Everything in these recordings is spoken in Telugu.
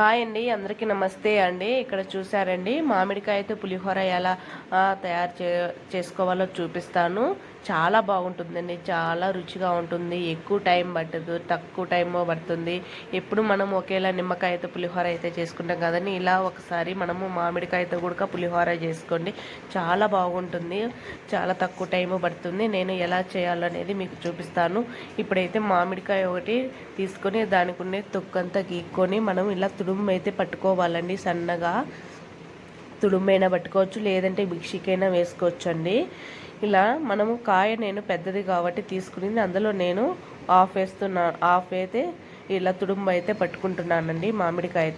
హాయ్ అండి అందరికీ నమస్తే అండి. ఇక్కడ చూసారండి మామిడికాయతో పులిహోర ఎలా తయారు చే చేసుకోవాలో చూపిస్తాను. చాలా బాగుంటుందండి. చాలా రుచిగా ఉంటుంది. ఎక్కువ టైం పట్టదు. తక్కువ టైం పడుతుంది. ఎప్పుడు మనం ఒకేలా నిమ్మకాయతో పులిహోర అయితే చేసుకుంటాం కదండి. ఇలా ఒకసారి మనము మామిడికాయతో కూడా పులిహోర చేసుకోండి. చాలా బాగుంటుంది. చాలా తక్కువ టైం పడుతుంది. నేను ఎలా చేయాలనేది మీకు చూపిస్తాను. ఇప్పుడైతే మామిడికాయ ఒకటి తీసుకొని దానికి ఉండే తొక్కంతా గీక్కొని మనం ఇలా తుడుము అయితే పట్టుకోవాలండి. సన్నగా తుడుమైనా పట్టుకోవచ్చు లేదంటే మిక్సీకైనా వేసుకోవచ్చు అండి ఇలా మనము కాయ నేను పెద్దది కాబట్టి తీసుకునింది అందులో నేను ఆఫ్ వేస్తున్నా ఆఫ్ అయితే ఇలా తుడుము అయితే పట్టుకుంటున్నానండి మామిడికాయ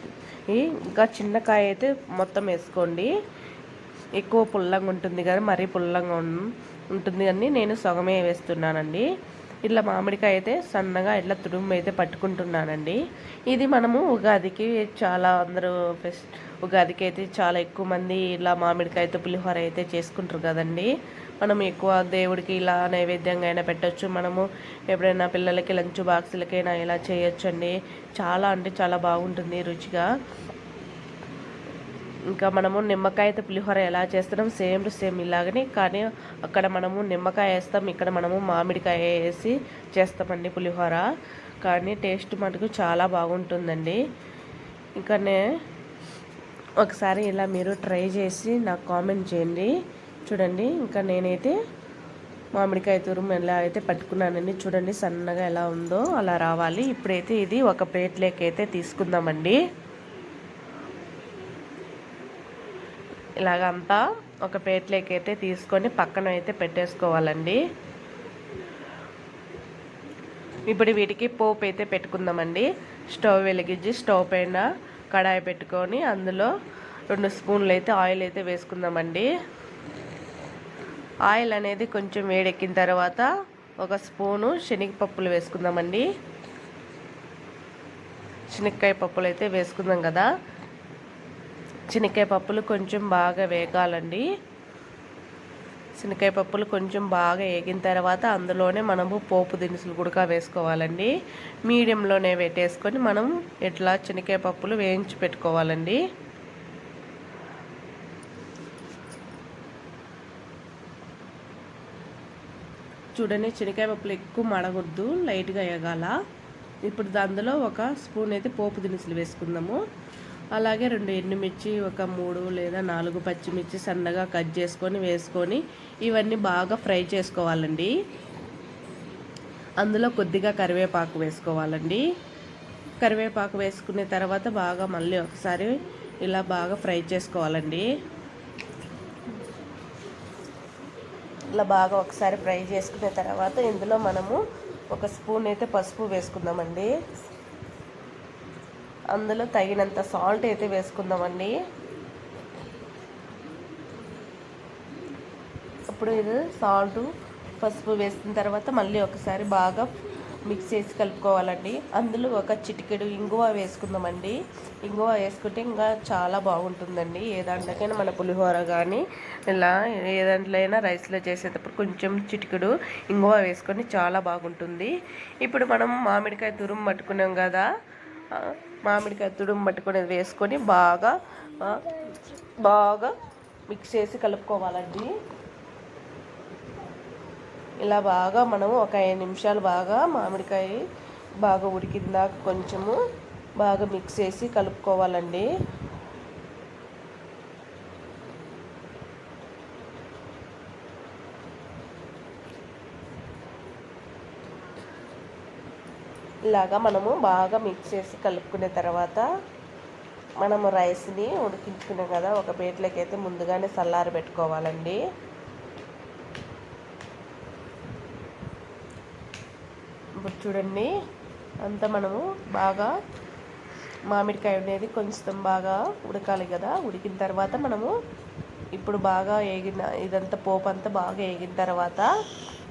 ఇంకా చిన్న కాయ అయితే మొత్తం వేసుకోండి. ఎక్కువ పుల్లంగా ఉంటుంది కదా మరీ పుల్లంగా ఉంటుంది అని నేను సగమే వేస్తున్నానండి. ఇట్లా మామిడికాయ అయితే సన్నగా ఇట్లా తుడుము అయితే పట్టుకుంటున్నానండి. ఇది మనము ఉగాదికి చాలా అందరూ ఫెస్ట్ ఉగాదికి అయితే చాలా ఎక్కువ మంది ఇలా మామిడికాయతో పులిహోర అయితే చేసుకుంటారు కదండి. మనం ఎక్కువ దేవుడికి ఇలా నైవేద్యంగా అయినా పెట్టచ్చు. మనము ఎప్పుడైనా పిల్లలకి లంచ్ బాక్సులకైనా ఇలా చేయొచ్చు అండి చాలా అంటే చాలా బాగుంటుంది రుచిగా. ఇంకా మనము నిమ్మకాయతో పులిహోర ఎలా చేస్తున్నాం? సేమ్ టు సేమ్ ఇలాగనే కానీ అక్కడ మనము నిమ్మకాయ వేస్తాం. ఇక్కడ మనము మామిడికాయ వేసి చేస్తామండి పులిహోర. కానీ టేస్ట్ మటుకు చాలా బాగుంటుందండి. ఇంకానే ఒకసారి ఇలా మీరు ట్రై చేసి నాకు కామెంట్ చేయండి. చూడండి ఇంకా నేనైతే మామిడికాయ తురుము ఎలా అయితే పట్టుకున్నానండి చూడండి సన్నగా ఎలా ఉందో అలా రావాలి. ఇప్పుడైతే ఇది ఒక ప్లేట్లోకి అయితే తీసుకుందామండి. ఇలాగంతా ఒక ప్లేట్లోకి అయితే తీసుకొని పక్కన అయితే పెట్టేసుకోవాలండి. ఇప్పుడు వీటికి పోపు అయితే పెట్టుకుందామండి. స్టవ్ వెలిగించి స్టవ్ పైన కడాయి పెట్టుకొని అందులో రెండు స్పూన్లు అయితే ఆయిల్ అయితే వేసుకుందామండి. ఆయిల్ అనేది కొంచెం వేడెక్కిన తర్వాత ఒక స్పూను శనగపప్పులు వేసుకుందామండి. శనక్కాయ పప్పులు అయితే వేసుకుందాం కదా. శనక్కాయ పప్పులు కొంచెం బాగా వేగాలండి. శనక్కాయ పప్పులు కొంచెం బాగా వేగిన తర్వాత అందులోనే మనము పోపు దినుసులు కూడా వేసుకోవాలండి. మీడియంలోనే పెట్టేసుకొని మనం ఇట్లా శనక్కాయ పప్పులు వేయించి పెట్టుకోవాలండి. చూడండి శనక్కాయ పప్పులు ఎక్కువ మడగొద్దు లైట్గా వేగాల ఇప్పుడు అందులో ఒక స్పూన్ అయితే పోపు దినుసులు వేసుకుందాము. అలాగే రెండు ఎండుమిర్చి ఒక మూడు లేదా నాలుగు పచ్చిమిర్చి సన్నగా కట్ చేసుకొని వేసుకొని ఇవన్నీ బాగా ఫ్రై చేసుకోవాలండి. అందులో కొద్దిగా కరివేపాకు వేసుకోవాలండి. కరివేపాకు వేసుకునే తర్వాత బాగా మళ్ళీ ఒకసారి ఇలా బాగా ఫ్రై చేసుకోవాలండి. ఇలా బాగా ఒకసారి ఫ్రై చేసుకున్న తర్వాత ఇందులో మనము ఒక స్పూన్ అయితే పసుపు వేసుకుందామండి. అందులో తగినంత సాల్ట్ అయితే వేసుకుందామండి. అప్పుడు ఇది సాల్ట్ పసుపు వేసిన తర్వాత మళ్ళీ ఒకసారి బాగా మిక్స్ చేసి కలుపుకోవాలండి. అందులో ఒక చిటికెడు ఇంగువ వేసుకుందామండి. ఇంగువ వేసుకుంటే ఇంకా చాలా బాగుంటుందండి. ఏ దాంట్లోకైనా మన పులిహోర కానీ ఇలా ఏ దాంట్లో అయినా రైస్లో చేసేటప్పుడు కొంచెం చిటికెడు ఇంగువ వేసుకొని చాలా బాగుంటుంది. ఇప్పుడు మనం మామిడికాయ తురుము పట్టుకున్నాం కదా మామిడికాయ తుడుము పట్టుకునేది వేసుకొని బాగా బాగా మిక్స్ చేసి కలుపుకోవాలండి. ఇలా బాగా మనము ఒక ఐదు నిమిషాలు బాగా మామిడికాయ బాగా ఉడికిందాక కొంచెము బాగా మిక్స్ చేసి కలుపుకోవాలండి. ఇలాగా మనము బాగా మిక్స్ చేసి కలుపుకున్న తర్వాత మనము రైస్ని ఉడికించుకున్నాం కదా ఒక ప్లేట్లోకి అయితే ముందుగానే చల్లారి పెట్టుకోవాలండి. ఇప్పుడు చూడండి అంతా మనము బాగా మామిడికాయ అనేది కొంచెం బాగా ఉడకాలి కదా ఉడికిన తర్వాత మనము ఇప్పుడు బాగా వేగిన ఇదంతా పోపు అంతా బాగా వేగిన తర్వాత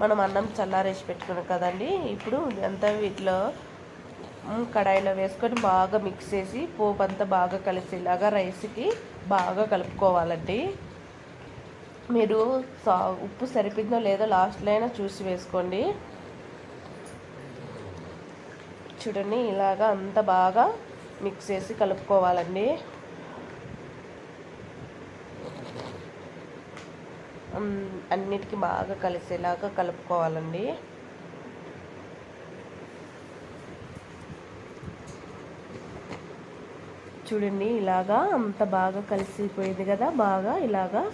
మనం అన్నం చల్లారేసి పెట్టుకున్నాం కదండి. ఇప్పుడు అంతా వీటిలో కడాయిలో వేసుకొని బాగా మిక్స్ చేసి పోపు అంతా బాగా కలిసేలాగా రైస్కి బాగా కలుపుకోవాలండి. మీరు సా ఉప్పు సరిపోయిందో లేదో లాస్ట్లో అయినా చూసి వేసుకోండి. చూడండి ఇలాగా అంత బాగా మిక్స్ చేసి కలుపుకోవాలండి. అన్నిటికీ బాగా కలిసేలాగా కలుపుకోవాలండి. చూడండి ఇలాగా అంత బాగా కలిసిపోయింది కదా బాగా ఇలాగా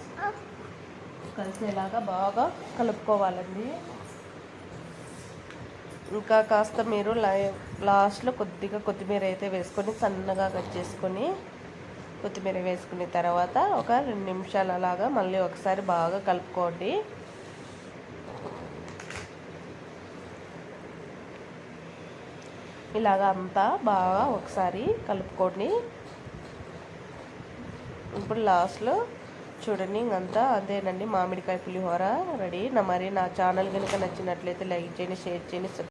కలిసేలాగా బాగా కలుపుకోవాలండి. ఇంకా కాస్త మీరు లై- లాస్ట్లో కొద్దిగా కొత్తిమీర అయితే వేసుకొని సన్నగా కట్ చేసుకొని కొత్తిమీర వేసుకున్న తర్వాత ఒక రెండు నిమిషాలు అలాగా మళ్ళీ ఒకసారి బాగా కలుపుకోండి. ఇలాగ అంతా బాగా ఒకసారి కలుపుకోండి. ఇప్పుడు లాస్ట్లో చూడండి ఇంకంతా అదేనండి మామిడికాయ పులిహోర రెడీ. నా మరి నా ఛానల్ కనుక నచ్చినట్లయితే లైక్ చేయండి షేర్ చేయండి